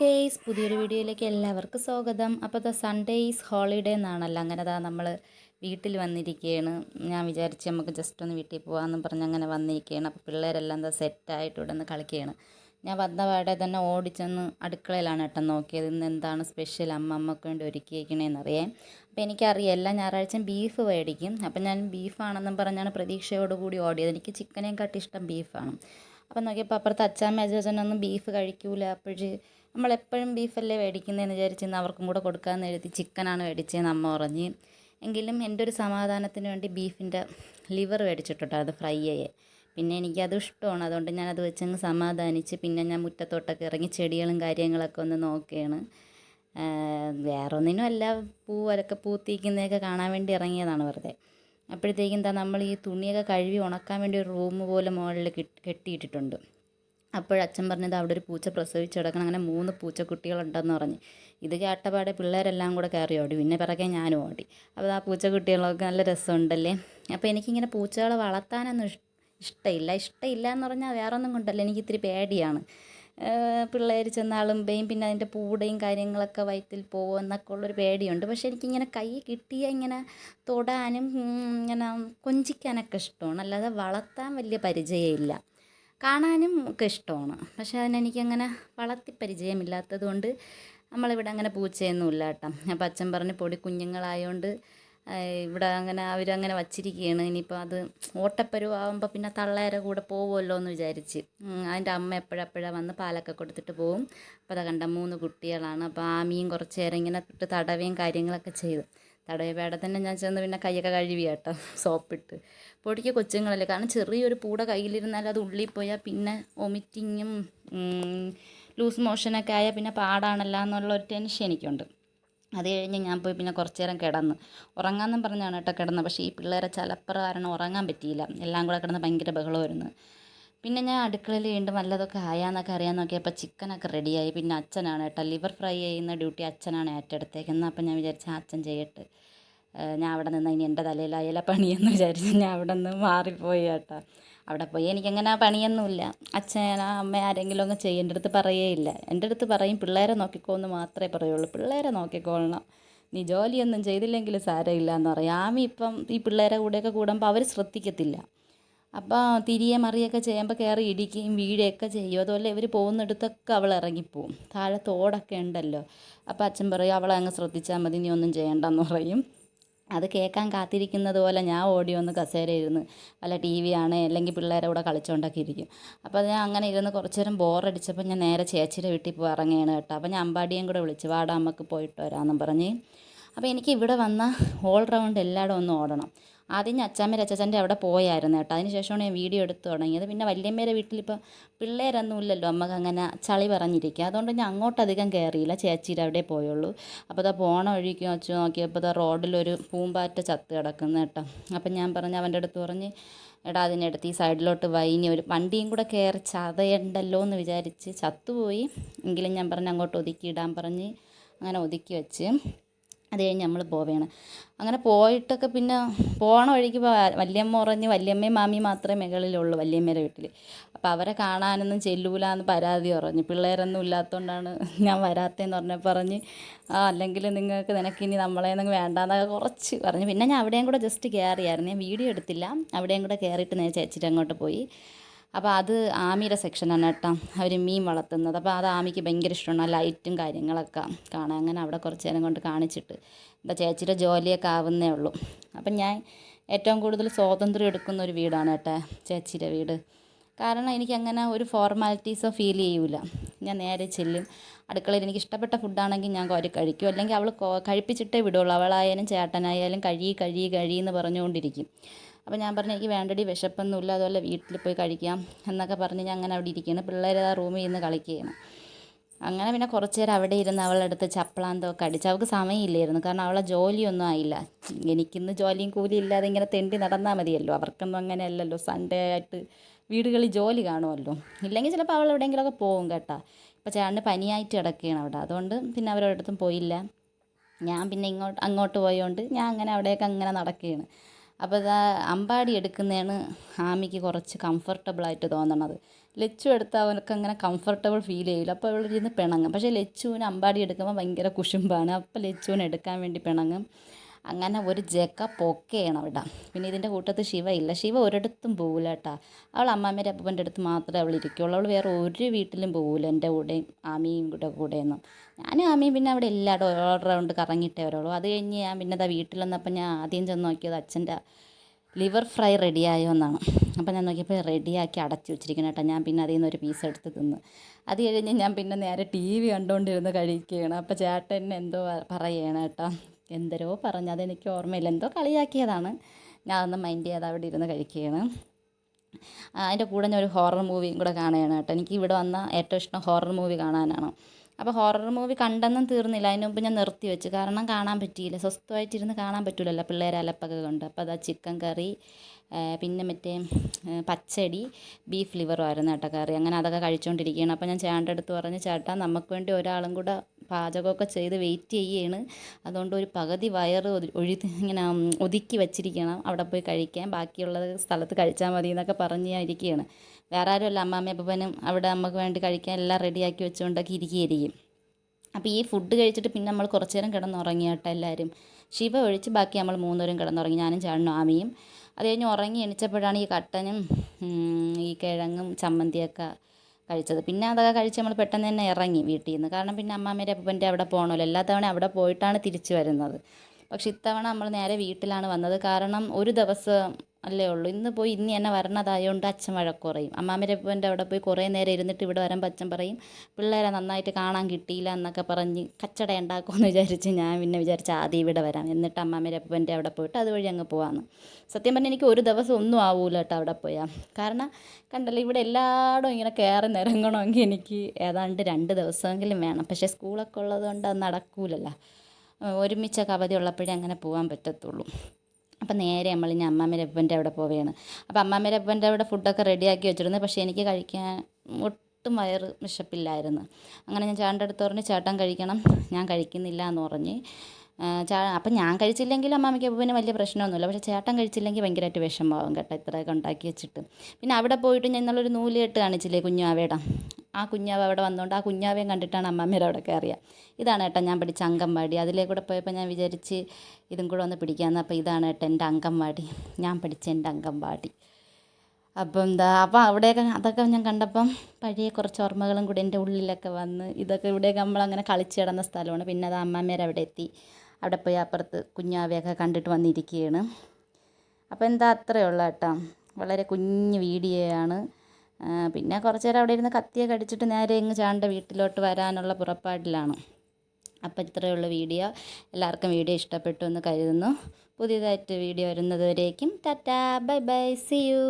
Guys പുതിയൊരു വീഡിയോയിലേക്ക് എല്ലാവർക്കും സ്വാഗതം. അപ്പോൾ ദ സൺഡേ ഈസ് ഹോളിഡേ എന്നാണല്ലോ അങ്ങനെ ദാ നമ്മൾ വീട്ടിൽ വന്നിരിക്കുകയാണ്. ഞാൻ വിചാരിച്ച് നമുക്ക് ജസ്റ്റ് ഒന്ന് വീട്ടിൽ പോകാമെന്ന് പറഞ്ഞ് അങ്ങനെ വന്നിരിക്കുകയാണ്. അപ്പോൾ പിള്ളേരെല്ലാം എന്താ സെറ്റായിട്ട് ഇവിടെ നിന്ന് കളിക്കുകയാണ്. ഞാൻ വന്ന പാടെ തന്നെ ഓടിച്ചെന്ന് അടുക്കളയിലാണ് ഏട്ടൻ നോക്കിയത്. ഇന്ന് എന്താണ് സ്പെഷ്യൽ അമ്മ അമ്മയ്ക്ക് വേണ്ടി ഒരുക്കിയേക്കണേന്ന് അറിയാം അപ്പോൾ എനിക്കറിയാം എല്ലാ ഞായറാഴ്ചയും ബീഫ് മേടിക്കും. അപ്പം ഞാൻ ബീഫാണെന്നും പറഞ്ഞാണ് പ്രതീക്ഷയോടുകൂടി ഓടിയത്. എനിക്ക് ചിക്കനേക്കാട്ടി ഇഷ്ടം ബീഫാണ് അപ്പം നോക്കിയപ്പോൾ അപ്പുറത്ത് അച്ചാമ്മ അജാച്ചനൊന്നും ബീഫ് കഴിക്കൂല. അപ്പോഴ് നമ്മളെപ്പോഴും ബീഫല്ലേ മേടിക്കുന്നതെന്ന് വിചാരിച്ച് ഇന്ന് അവർക്കും കൂടെ കൊടുക്കാമെന്ന് എഴുതി ചിക്കനാണ് മേടിച്ചതെന്ന് അമ്മ പറഞ്ഞ്. എങ്കിലും എന്റെ ഒരു സമാധാനത്തിന് വേണ്ടി ബീഫിന്റെ ലിവർ മേടിച്ചിട്ടുണ്ട് അത് ഫ്രൈ ചെയ്യേ പിന്നെ എനിക്കത് ഇഷ്ടമാണ്. അതുകൊണ്ട് ഞാനത് വെച്ചങ്ങ് സമാധാനിച്ച് പിന്നെ ഞാൻ മുറ്റത്തോട്ടൊക്കെ ഇറങ്ങി ചെടികളും കാര്യങ്ങളൊക്കെ ഒന്ന് നോക്കുകയാണ് വേറെ ഒന്നിനും അല്ല പൂവരൊക്കെ പൂത്തിരിക്കുന്നതൊക്കെ കാണാൻ വേണ്ടി ഇറങ്ങിയതാണ് വെറുതെ. അപ്പോഴത്തേക്കും എന്താ നമ്മൾ ഈ തുണിയൊക്കെ കഴുകി ഉണക്കാൻ വേണ്ടി ഒരു റൂം പോലെ മുകളിൽ കെട്ടിയിട്ടിട്ടുണ്ട്. അപ്പോഴച്ഛൻ പറഞ്ഞത് അവിടെ ഒരു പൂച്ച പ്രസവിച്ച് കിടക്കണം. അങ്ങനെ മൂന്ന് പൂച്ചക്കുട്ടികളുണ്ടെന്ന് പറഞ്ഞ്. ഇത് കേട്ടപാടെ പിള്ളേരെല്ലാം കൂടെ കയറി ഓടി. പിന്നെ പിറകെ ഞാനും ഓടി. അപ്പോൾ ആ പൂച്ചക്കുട്ടികളൊക്കെ നല്ല രസമുണ്ടല്ലേ? അപ്പോൾ എനിക്കിങ്ങനെ പൂച്ചകളെ വളർത്താനൊന്നും ഇഷ്ടമില്ല ഇഷ്ടമില്ല എന്ന് പറഞ്ഞാൽ വേറെ ഒന്നും കൊണ്ടല്ല. എനിക്ക് ഇത്തിരി പേടിയാണ്. പിള്ളേർ ചെന്നാളുമ്പേയും പിന്നെ അതിന്റെ പൂടയും കാര്യങ്ങളൊക്കെ വയറ്റിൽ പോകുമോ എന്നൊക്കെ ഉള്ളൊരു പേടിയുണ്ട്. പക്ഷേ എനിക്കിങ്ങനെ കൈ കിട്ടിയ ഇങ്ങനെ തൊടാനും ഇങ്ങനെ കൊഞ്ചിക്കാനൊക്കെ ഇഷ്ടമാണ്. അല്ലാതെ വളർത്താൻ വലിയ പരിചയമില്ല. കാണാനും ഒക്കെ ഇഷ്ടമാണ്. പക്ഷേ അതിനെനിക്കങ്ങനെ വളർത്തി പരിചയമില്ലാത്തത് കൊണ്ട് നമ്മളിവിടെ അങ്ങനെ പൂച്ചയൊന്നുമില്ല കേട്ടോ. അപ്പം അച്ഛൻ പറഞ്ഞ് പൊടി കുഞ്ഞുങ്ങളായതുകൊണ്ട് ഇവിടെ അങ്ങനെ അവരങ്ങനെ വച്ചിരിക്കുകയാണ്. ഇനിയിപ്പോൾ അത് ഓട്ടപ്പരുവാകുമ്പോൾ പിന്നെ തള്ളേരെ കൂടെ പോകുമല്ലോ എന്ന് വിചാരിച്ച്. അതിന്റെ അമ്മ എപ്പോഴെപ്പോഴാണ് വന്ന് പാലൊക്കെ കൊടുത്തിട്ട് പോകും അപ്പോൾ അത് കണ്ട മൂന്ന് കുട്ടികളാണ്. അപ്പോൾ ആ മീൻ കുറച്ച് നേരം ഇങ്ങനെ തടവുകയും കാര്യങ്ങളൊക്കെ ചെയ്തു. തടവിയപാടെ തന്നെ ഞാൻ ചെന്ന് പിന്നെ കൈയൊക്കെ കഴുകി കേട്ടോ സോപ്പിട്ട്. പൊടിക്ക് കൊച്ചുങ്ങളല്ലേ കാരണം ചെറിയൊരു പൂട കയ്യിലിരുന്നാൽ അത് ഉള്ളിൽ പോയാൽ പിന്നെ വൊമിറ്റിങ്ങും ലൂസ് മോഷനൊക്കെ ആയാൽ പിന്നെ പാടാണല്ലോ എന്നുള്ളൊരു ടെൻഷൻ എനിക്കുണ്ട്. അത് കഴിഞ്ഞ് ഞാൻ പോയി പിന്നെ കുറച്ച് നേരം കിടന്ന്. ഉറങ്ങാമെന്നും പറഞ്ഞാണ് കേട്ടോ കിടന്നത് പക്ഷേ ഈ പിള്ളേരെ ചലപ്പറ കാരണം ഉറങ്ങാൻ പറ്റിയില്ല. എല്ലാം കൂടെ കിടന്ന് ഭയങ്കര ബഹളമായിരുന്നു. പിന്നെ ഞാൻ അടുക്കളയിൽ വീണ്ടും വല്ലതൊക്കെ ആയാന്നൊക്കെ അറിയാൻ നോക്കിയപ്പോൾ ചിക്കനൊക്കെ റെഡിയായി പിന്നെ അച്ഛനാണ് കേട്ടോ. ലിവർ ഫ്രൈ ചെയ്യുന്ന ഡ്യൂട്ടി അച്ഛനാണ് ഏറ്റെടുത്തേക്കുന്നത്. അപ്പം ഞാൻ വിചാരിച്ച അച്ഛൻ ചെയ്യട്ടെ. ഞാൻ അവിടെ നിന്ന് ഇനി എന്റെ തലയിലായാലും പണിയെന്ന് വിചാരിച്ചു ഞാൻ അവിടെ നിന്ന് മാറിപ്പോയി കേട്ടോ. അവിടെ പോയി എനിക്കങ്ങനെ പണിയൊന്നുമില്ല. അച്ഛൻ അമ്മ ആരെങ്കിലും ഒന്ന് ചെയ്യും എന്റെ അടുത്ത് പറയേയില്ല. എന്റെ അടുത്ത് പറയും പിള്ളേരെ നോക്കിക്കോന്ന് മാത്രമേ പറയുള്ളൂ. പിള്ളേരെ നോക്കിക്കോളണം നീ ജോലിയൊന്നും ചെയ്തില്ലെങ്കിൽ സാരമില്ല എന്ന് പറയും. ആമി ഇപ്പം ഈ പിള്ളേരെ കൂടെയൊക്കെ കൂടുമ്പോൾ അവർ ശ്രദ്ധിക്കത്തില്ല. അപ്പോൾ തിരിയെ മറിയൊക്കെ ചെയ്യുമ്പോൾ കയറി ഇടിക്കുകയും വീഴുകയൊക്കെ ചെയ്യും. അതുപോലെ ഇവർ പോകുന്നിടത്തൊക്കെ അവൾ ഇറങ്ങിപ്പോവും. താഴെ തോടൊക്കെ ഉണ്ടല്ലോ. അപ്പോൾ അച്ഛൻ പറയും അവളെ അങ്ങ് ശ്രദ്ധിച്ചാൽ മതി നീ ഒന്നും ചെയ്യണ്ടെന്ന് പറയും. അത് കേൾക്കാൻ കാത്തിരിക്കുന്നത് പോലെ ഞാൻ ഓടി വന്ന് കസേര ഇരുന്ന് വല്ല ടി വി ആണ് അല്ലെങ്കിൽ പിള്ളേരെ കൂടെ കളിച്ചുകൊണ്ടൊക്കെ ഇരിക്കും. അപ്പോൾ ഞാൻ അങ്ങനെ ഇരുന്ന് കുറച്ച് നേരം ബോറടിച്ചപ്പോൾ ഞാൻ നേരെ ചേച്ചിയുടെ വീട്ടിൽ പോയി ഇറങ്ങിയാണ് കേട്ടോ. അപ്പോൾ ഞാൻ അമ്പാടിയും കൂടെ വിളിച്ചു വാടാ നമുക്ക് പോയിട്ട് വരാമെന്നും പറഞ്ഞ്. അപ്പോൾ എനിക്ക് ഇവിടെ വന്ന ഓൾ റൗണ്ട് എല്ലായിടും ഒന്ന് ഓടണം. ആദ്യം ഞാൻ അച്ചാമ്മ അച്ചാച്ചന്റെ അവിടെ പോയായിരുന്നു കേട്ടോ. അതിന് ശേഷമാണ് ഞാൻ വീഡിയോ എടുത്ത് തുടങ്ങിയത്. പിന്നെ വല്യമ്മേരെ വീട്ടിലിപ്പോൾ പിള്ളേരൊന്നും ഇല്ലല്ലോ. അമ്മയ്ക്ക് അങ്ങനെ ചളി പറഞ്ഞിരിക്കുക അതുകൊണ്ട് ഞാൻ അങ്ങോട്ടധികം കയറിയില്ല ചേച്ചിയുടെ അവിടെ പോയുള്ളൂ. അപ്പോൾ അതാ പോണ വഴിക്ക് വെച്ച് നോക്കിയപ്പോൾ അതാ റോഡിലൊരു പൂമ്പാറ്റ ചത്ത് കിടക്കുന്ന കേട്ടോ. അപ്പം ഞാൻ പറഞ്ഞ് അവന്റെ അടുത്ത് പറഞ്ഞ് എടാ അതിനടുത്ത് ഈ സൈഡിലോട്ട് വൈനി ഒരു വണ്ടിയും കൂടെ കയറി ചതയുണ്ടല്ലോ എന്ന് വിചാരിച്ച് ചത്തുപോയി. എങ്കിലും ഞാൻ പറഞ്ഞ് അങ്ങോട്ട് ഒതുക്കി ഇടാൻ പറഞ്ഞ് അങ്ങനെ ഒതുക്കി വെച്ച്. അത് കഴിഞ്ഞ് നമ്മൾ പോവുകയാണ് അങ്ങനെ പോയിട്ടൊക്കെ പിന്നെ പോണ വഴിക്ക് വല്യമ്മ പറഞ്ഞ് വല്യമ്മയും മാമി മാത്രമേ മുകളിലുള്ളൂ വല്യമ്മേരെ വീട്ടിൽ അപ്പോൾ അവരെ കാണാനൊന്നും ചെല്ലൂല എന്ന് പരാതി പറഞ്ഞു. പിള്ളേരൊന്നും ഇല്ലാത്തതുകൊണ്ടാണ് ഞാൻ വരാത്തതെന്ന് പറഞ്ഞപ്പോൾ പറഞ്ഞ് ആ അല്ലെങ്കിൽ നിങ്ങൾക്ക് നിനക്കിനി നമ്മളെ നിങ്ങൾ വേണ്ടാന്നൊക്കെ കുറച്ച് പറഞ്ഞു. പിന്നെ ഞാൻ അവിടെയും കൂടെ ജസ്റ്റ് കയറിയായിരുന്നു ഞാൻ വീഡിയോ എടുത്തില്ല. അവിടെയും കൂടെ കയറിയിട്ട് ഞാൻ ചേച്ചിട്ട് അങ്ങോട്ട് പോയി. അപ്പോൾ അത് ആമിയുടെ സെക്ഷനാണ് കേട്ടോ. അവർ മീൻ വളർത്തുന്നത്. അപ്പോൾ അത് ആമിക്ക് ഭയങ്കര ഇഷ്ടമാണ് ലൈറ്റും കാര്യങ്ങളൊക്കെ കാണാൻ. അങ്ങനെ അവിടെ കുറച്ച് നേരം കൊണ്ട് കാണിച്ചിട്ട്. എന്താ ചേച്ചിയുടെ ജോലിയൊക്കെ ആവുന്നേ ഉള്ളൂ. അപ്പം ഞാൻ ഏറ്റവും കൂടുതൽ സ്വാതന്ത്ര്യം എടുക്കുന്ന ഒരു വീടാണ് കേട്ടോ ചേച്ചിയുടെ വീട്. കാരണം എനിക്കങ്ങനെ ഒരു ഫോർമാലിറ്റീസോ ഫീൽ ചെയ്യൂല. ഞാൻ നേരെ ചെല്ലും. അടുക്കളയിൽ എനിക്ക് ഇഷ്ടപ്പെട്ട ഫുഡാണെങ്കിൽ ഞാൻ കോരി കഴിക്കും. അല്ലെങ്കിൽ അവൾ കഴിപ്പിച്ചിട്ടേ വിടുള്ളൂ. അവളായാലും ചേട്ടനായാലും കഴി കഴി കഴി എന്ന് പറഞ്ഞുകൊണ്ടിരിക്കും. അപ്പോൾ ഞാൻ പറഞ്ഞു എനിക്ക് വേണ്ടടി വിശപ്പൊന്നുമില്ല അതുപോലെ വീട്ടിൽ പോയി കഴിക്കാം എന്നൊക്കെ പറഞ്ഞ് ഞാൻ അങ്ങനെ അവിടെ ഇരിക്കുകയാണ് പിള്ളേർ ആ റൂമിൽ ഇരുന്ന് കളിക്കുകയാണ്. അങ്ങനെ പിന്നെ കുറച്ച് നേരം അവിടെ ഇരുന്ന് അവളുടെ അടുത്ത് ചപ്പളാന്തമൊക്കെ അടിച്ച്. അവൾക്ക് സമയമില്ലായിരുന്നു കാരണം അവളെ ജോലിയൊന്നും ആയില്ല. എനിക്കിന്ന് ജോലിയും കൂലിയും ഇല്ലാതെ ഇങ്ങനെ തെണ്ടി നടന്നാൽ മതിയല്ലോ. അവർക്കൊന്നും അങ്ങനെയല്ലല്ലോ സൺഡേ ആയിട്ട് വീടുകളിൽ ജോലി കാണുമല്ലോ. ഇല്ലെങ്കിൽ ചിലപ്പോൾ അവൾ എവിടെയെങ്കിലുമൊക്കെ പോകും കേട്ടോ. ഇപ്പോൾ ചേട്ടന് പനിയായിട്ട് കിടക്കുകയാണ് അവിടെ. അതുകൊണ്ട് പിന്നെ അവരോടത്തും പോയില്ല. ഞാൻ പിന്നെ ഇങ്ങോട്ട് അങ്ങോട്ട് പോയതുകൊണ്ട് ഞാൻ അങ്ങനെ അവിടെയൊക്കെ അങ്ങനെ നടക്കുകയാണ്. അപ്പോൾ ഇതാ അമ്പാടി എടുക്കുന്നതാണ് ആമിക്ക് കുറച്ച് കംഫർട്ടബിളായിട്ട് തോന്നണത്. ലച്ചു എടുത്താൽ അവനക്ക് അങ്ങനെ കംഫർട്ടബിൾ ഫീൽ ചെയ്യില്ല അപ്പോൾ അവളിരുന്ന് പിണങ്ങും. പക്ഷേ ലച്ചുവിന് അമ്പാടി എടുക്കുമ്പോൾ ഭയങ്കര കുശുമ്പാണ്. അപ്പോൾ ലച്ചുവിന് എടുക്കാൻ വേണ്ടി പിണങ്ങും. അങ്ങനെ ഒരു ജക്ക പൊക്കയാണ് അവിടെ. പിന്നെ ഇതിന്റെ കൂട്ടത്ത് ശിവ ഇല്ല. ശിവ ഒരിടത്തും പോകില്ല കേട്ടാ. അവൾ അമ്മാമ്മേന്റെ അപ്പന്റെ അടുത്ത് മാത്രമേ അവൾ ഇരിക്കുകയുള്ളൂ അവൾ വേറെ ഒരു വീട്ടിലും പോകില്ല എന്റെ കൂടെയും ആമിയും കൂടെ കൂടെയൊന്നും. ഞാനും ആമിയും പിന്നെ അവിടെ എല്ലായിടും ഓൾ റൗണ്ട് കറങ്ങിയിട്ടേ വരുള്ളൂ. അത് കഴിഞ്ഞ് ഞാൻ പിന്നെ അതാ വീട്ടിൽ വന്നപ്പോൾ ഞാൻ ആദ്യം ചെന്ന് നോക്കിയത് അച്ഛന്റെ ലിവർ ഫ്രൈ റെഡിയായോ എന്നാണ്. അപ്പോൾ ഞാൻ നോക്കിയപ്പോൾ റെഡിയാക്കി അടച്ചു വെച്ചിരിക്കണം കേട്ടോ. ഞാൻ പിന്നെ അതിൽ നിന്ന് ഒരു പീസ് എടുത്ത് തിന്ന്. അത് കഴിഞ്ഞ് ഞാൻ പിന്നെ നേരെ ടി വി കണ്ടുകൊണ്ടിരുന്ന് കഴിക്കുകയാണ്. അപ്പോൾ ചേട്ടൻ എന്തോ പറയുകയാണ് കേട്ടോ. എന്തരോ പറഞ്ഞു. അതെനിക്ക് ഓർമ്മയില്ല. എന്തോ കളിയാക്കിയതാണ്. ഞാൻ അന്ന് മൈൻഡ് ചെയ്യാതെ അവിടെ ഇരുന്ന് കഴിക്കുകയാണ്. അതിന്റെ കൂടെ ഞാൻ ഒരു ഹൊറർ മൂവിയും കൂടെ കാണുകയാണ് കേട്ടോ. എനിക്ക് ഇവിടെ വന്ന ഏറ്റവും ഇഷ്ടം ഹൊറർ മൂവി കാണാനാണ്. അപ്പോൾ ഹൊറർ മൂവി കണ്ടെന്നും തീർന്നില്ല. അതിന് മുമ്പ് ഞാൻ നിർത്തി വെച്ചു. കാരണം കാണാൻ പറ്റിയില്ല. സ്വസ്ഥമായിട്ടിരുന്ന് കാണാൻ പറ്റില്ലല്ലോ പിള്ളേർ അലപ്പൊക്കെ കൊണ്ട്. അപ്പോൾ അതാ ചിക്കൻ കറി പിന്നെ മറ്റേ പച്ചടി ബീഫ് ലിവറുമായിരുന്നു കേട്ടോ കറി. അങ്ങനെ അതൊക്കെ കഴിച്ചുകൊണ്ടിരിക്കുകയാണ് അപ്പോൾ ഞാൻ ചേട്ടന്റെ അടുത്ത് പറഞ്ഞ് ചേട്ടാ നമുക്ക് വേണ്ടി ഒരാളും കൂടെ പാചകമൊക്കെ ചെയ്ത് വെയിറ്റ് ചെയ്യുകയാണ് അതുകൊണ്ട് ഒരു പകുതി വയറ് ഒഴി ഇങ്ങനെ ഒതുക്കി വെച്ചിരിക്കണം. അവിടെ പോയി കഴിക്കാൻ. ബാക്കിയുള്ളത് സ്ഥലത്ത് കഴിച്ചാൽ മതി എന്നൊക്കെ പറഞ്ഞ് ഞാൻ ഇരിക്കുകയാണ് വേറെ ആരുമല്ല അമ്മാമ്മയും അപ്പനും അവിടെ നമുക്ക് വേണ്ടി കഴിക്കാൻ എല്ലാം റെഡിയാക്കി വെച്ചുകൊണ്ടൊക്കെ ഇരിക്കുകയായിരിക്കും. അപ്പോൾ ഈ ഫുഡ് കഴിച്ചിട്ട് പിന്നെ നമ്മൾ കുറച്ച് നേരം കിടന്നുറങ്ങി കേട്ടോ എല്ലാവരും ശിവ ഒഴിച്ച് ബാക്കി നമ്മൾ മൂന്നുപേരും കിടന്നുറങ്ങി. ഞാനും ചേട്ടനും ആമിയും. അത് കഴിഞ്ഞ് ഉറങ്ങി എണിച്ചപ്പോഴാണ് ഈ കട്ടനും ഈ കിഴങ്ങും ചമ്മന്തിയൊക്കെ കഴിച്ചത്. പിന്നെ അതൊക്കെ കഴിച്ച് നമ്മൾ പെട്ടെന്ന് തന്നെ ഇറങ്ങി വീട്ടിൽ നിന്ന് കാരണം പിന്നെ അമ്മാമ്മേന്റെ അപ്പന്റെ അവിടെ പോകണമല്ലോ എല്ലാ തവണ അവിടെ പോയിട്ടാണ് തിരിച്ചു വരുന്നത്. പക്ഷെ ഇത്തവണ നമ്മൾ നേരെ വീട്ടിലാണ് വന്നത്. കാരണം ഒരു ദിവസം അല്ലേ ഉള്ളൂ. ഇന്ന് പോയി ഇന്ന് തന്നെ വരണതായതുകൊണ്ട് അച്ഛൻ വഴക്ക് കുറയും അമ്മാമ്മേന്റെ അപ്പന്റെ അവിടെ പോയി കുറേ നേരം ഇരുന്നിട്ട് ഇവിടെ വരുമ്പോൾ അച്ഛൻ പറയും പിള്ളേരെ നന്നായിട്ട് കാണാൻ കിട്ടിയില്ല എന്നൊക്കെ പറഞ്ഞ് കച്ചട ഉണ്ടാക്കുമെന്ന് വിചാരിച്ച് ഞാൻ പിന്നെ വിചാരിച്ച് ആദ്യം ഇവിടെ വരാം. എന്നിട്ട് അമ്മാമരപ്പന്റെ അവിടെ പോയിട്ട് അതുവഴി അങ്ങ് പോകാമെന്ന് സത്യം പറഞ്ഞാൽ എനിക്ക് ഒരു ദിവസം ഒന്നും ആവൂല കേട്ടോ അവിടെ പോയാൽ കാരണം കണ്ടല്ലോ ഇവിടെ എല്ലായിടും ഇങ്ങനെ കയറി നിരങ്ങണമെങ്കിൽ എനിക്ക് ഏതാണ്ട് രണ്ട് ദിവസമെങ്കിലും വേണം. പക്ഷേ സ്കൂളൊക്കെ ഉള്ളത് കൊണ്ട് അത് നടക്കൂലല്ലോ. ഒരുമിച്ചൊക്കെ അവധി ഉള്ളപ്പോഴേ അങ്ങനെ പോകാൻ പറ്റത്തുള്ളൂ. അപ്പം നേരെ നമ്മൾ ഇനി അമ്മാമ്മേന്റെ അപ്പന്റെ അവിടെ പോവുകയാണ്. അപ്പോൾ അമ്മാമ്മേന്റെ അപ്പന്റെ അവിടെ ഫുഡൊക്കെ റെഡിയാക്കി വെച്ചിരുന്നു. പക്ഷേ എനിക്ക് കഴിക്കാൻ ഒട്ടും വയറ് വിശപ്പില്ലായിരുന്നു. അങ്ങനെ ഞാൻ ചേട്ടന്റെ അടുത്ത് പറഞ്ഞ് ചേട്ടൻ കഴിക്കണം ഞാൻ കഴിക്കുന്നില്ല എന്ന് പറഞ്ഞ് ചാ അപ്പം ഞാൻ കഴിച്ചില്ലെങ്കിൽ അമ്മാമ്മയ്ക്ക് പിന്നെ വലിയ പ്രശ്നമൊന്നുമില്ല. പക്ഷേ ചേട്ടൻ കഴിച്ചില്ലെങ്കിൽ ഭയങ്കരമായിട്ട് വിഷമമാകും കേട്ടോ ഇത്രയൊക്കെ ഉണ്ടാക്കി വെച്ചിട്ട്. പിന്നെ അവിടെ പോയിട്ട് ഞാൻ ഇന്നുള്ളൊരു നൂലുകെട്ട് കാണിച്ചില്ലേ കുഞ്ഞാവേട ആ കുഞ്ഞാവ് അവിടെ വന്നുകൊണ്ട് ആ കുഞ്ഞാവേയും കണ്ടിട്ടാണ് അമ്മാമ്മേരെ അവിടെ കയറിയത് ഇതാണ് ഏട്ടാ ഞാൻ പഠിച്ച അങ്കൻവാടി അതിലേ കൂടെ പോയപ്പോൾ ഞാൻ വിചാരിച്ച് ഇതും കൂടെ ഒന്ന് പിടിക്കാമെന്ന്. അപ്പോൾ ഇതാണ് ഏട്ടാ എന്റെ അങ്കൻവാടി ഞാൻ പഠിച്ച എന്റെ അങ്കൻവാടി അപ്പം എന്താ അപ്പോൾ അവിടെയൊക്കെ അതൊക്കെ ഞാൻ കണ്ടപ്പം പഴയ കുറച്ച് ഓർമ്മകളും കൂടി എന്റെ ഉള്ളിലൊക്കെ വന്ന് ഇതൊക്കെ ഇവിടെയൊക്കെ നമ്മളങ്ങനെ കളിച്ച് കിടന്ന സ്ഥലമാണ്. പിന്നെ അത് അമ്മാമ്മേരെ അവിടെ എത്തി. അവിടെ പോയി അപ്പുറത്ത് കുഞ്ഞാവയൊക്കെ കണ്ടിട്ട് വന്നിരിക്കുകയാണ്. അപ്പോൾ എന്താ അത്രയേ ഉള്ളൂ കേട്ടോ. വളരെ കുഞ്ഞ് വീഡിയോയാണ്. പിന്നെ കുറച്ച് നേരം അവിടെ ഇരുന്ന് കത്തിയൊക്കെ അടിച്ചിട്ട് നേരെ ഇങ്ങ് ചാണ്ട വീട്ടിലോട്ട് വരാനുള്ള പുറപ്പാടിലാണ്. അപ്പോൾ ഇത്രയേ ഉള്ളൂ വീഡിയോ. എല്ലാവർക്കും വീഡിയോ ഇഷ്ടപ്പെട്ടു എന്ന് കരുതുന്നു. പുതിയതായിട്ട് video വരുന്നതുവരേക്കും tata. Bye bye. See you